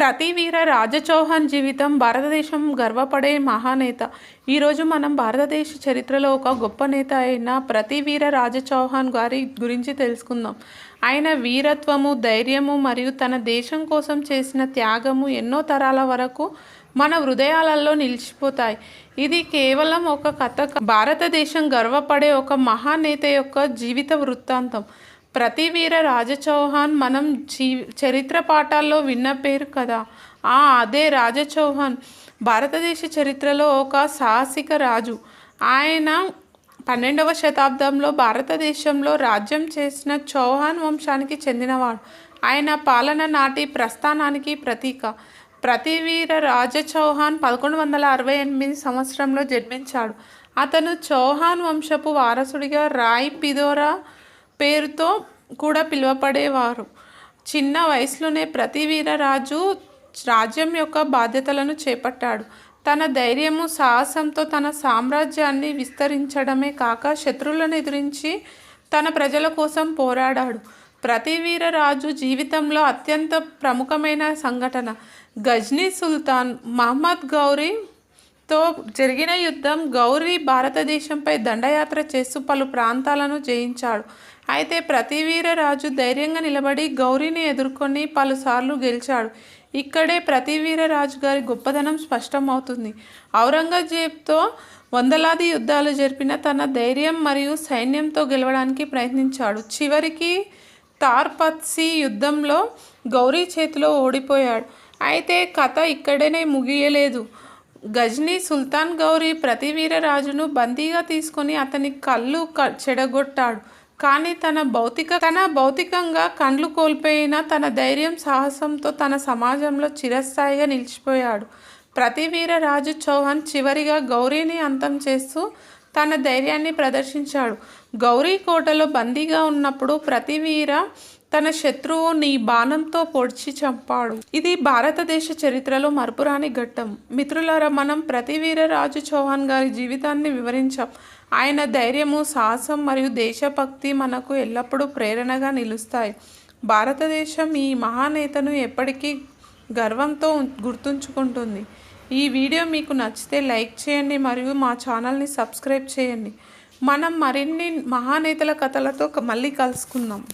ప్రతి వీర రాజచౌహాన్ జీవితం భారతదేశం గర్వపడే మహానేత. ఈరోజు మనం భారతదేశ చరిత్రలో ఒక గొప్ప నేత అయిన ప్రతి వీర రాజచౌహాన్ గారి గురించి తెలుసుకుందాం. ఆయన వీరత్వము ధైర్యము మరియు తన దేశం కోసం చేసిన త్యాగము ఎన్నో తరాల వరకు మన హృదయాలలో నిలిచిపోతాయి. ఇది కేవలం ఒక కథ భారతదేశం గర్వపడే ఒక మహానేత యొక్క జీవిత వృత్తాంతం. ప్రతి వీర రాజచౌహాన్ మనం జీ చరిత్ర పాఠాల్లో విన్న పేరు కదా. ఆ అదే రాజచౌహాన్. భారతదేశ చరిత్రలో ఒక సాహసిక రాజు. ఆయన పన్నెండవ శతాబ్దంలో భారతదేశంలో రాజ్యం చేసిన చౌహాన్ వంశానికి చెందినవాడు. ఆయన పాలన నాటి ప్రస్థానానికి ప్రతీక. ప్రతివీర రాజ చౌహాన్ పదకొండు వందల అరవై ఎనిమిది సంవత్సరంలో జన్మించాడు. అతను చౌహాన్ వంశపు వారసుడిగా రాయ్ పిదోరా పేరుతో కూడా పిలువపడేవారు చిన్న వయసులోనే ప్రతి వీరరాజు రాజ్యం యొక్క బాధ్యతలను చేపట్టాడు. తన ధైర్యము సాహసంతో తన సామ్రాజ్యాన్ని విస్తరించడమే కాక శత్రువులను ఎదిరించి తన ప్రజల కోసం పోరాడాడు. ప్రతి వీరరాజు జీవితంలో అత్యంత ప్రముఖమైన సంఘటన. గజ్నీ సుల్తాన్ మహమ్మద్ గౌరీ తో జరిగిన యుద్ధం గౌరీ భారతదేశంపై దండయాత్ర చేస్తూ పలు ప్రాంతాలను జయించాడు. అయితే ప్రతి వీరరాజు ధైర్యంగా నిలబడి గౌరీని ఎదుర్కొని పలుసార్లు గెలిచాడు. ఇక్కడే ప్రతి వీరరాజు గారి గొప్పదనం స్పష్టమవుతుంది. ఔరంగజేబ్తో వందలాది యుద్ధాలు జరిపిన తన ధైర్యం మరియు సైన్యంతో గెలవడానికి ప్రయత్నించాడు. చివరికి తార్పత్సి యుద్ధంలో గౌరీ చేతిలో ఓడిపోయాడు. అయితే కథ ఇక్కడనే ముగియలేదు. గజ్నీ సుల్తాన్ గౌరీ ప్రతి వీరరాజును బందీగా తీసుకొని అతని కళ్ళు క- చెడగొట్టాడు. కానీ తన భౌతిక తన భౌతికంగా కండ్లు కోల్పోయిన తన ధైర్యం సాహసంతో తన సమాజంలో చిరస్థాయిగా నిలిచిపోయాడు. ప్రతివీర రాజు చౌహాన్ చివరిగా గౌరీని అంతం చేస్తూ తన ధైర్యాన్ని ప్రదర్శించాడు. గౌరీ కోటలో బందీగా ఉన్నప్పుడు ప్రతివీర తన శత్రువు నీ బాణంతో పొడిచి చంపాడు. ఇది భారతదేశ చరిత్రలో మరపురాని ఘట్టం. మిత్రులారా మనం ప్రతివీర రాజు చౌహాన్ గారి జీవితాన్ని వివరించాం. ఆయన ధైర్యము సాహసం మరియు దేశభక్తి మనకు ఎల్లప్పుడూ ప్రేరణగా నిలుస్తాయి. భారతదేశం ఈ మహానేతను ఎప్పటికీ గర్వంతో గుర్తుంచుకుంటుంది. ఈ వీడియో మీకు నచ్చితే లైక్ చేయండి మరియు మా ఛానల్ని సబ్స్క్రైబ్ చేయండి. మనం మరిన్ని మహానేతల కథలతో మళ్ళీ కలుసుకుందాం.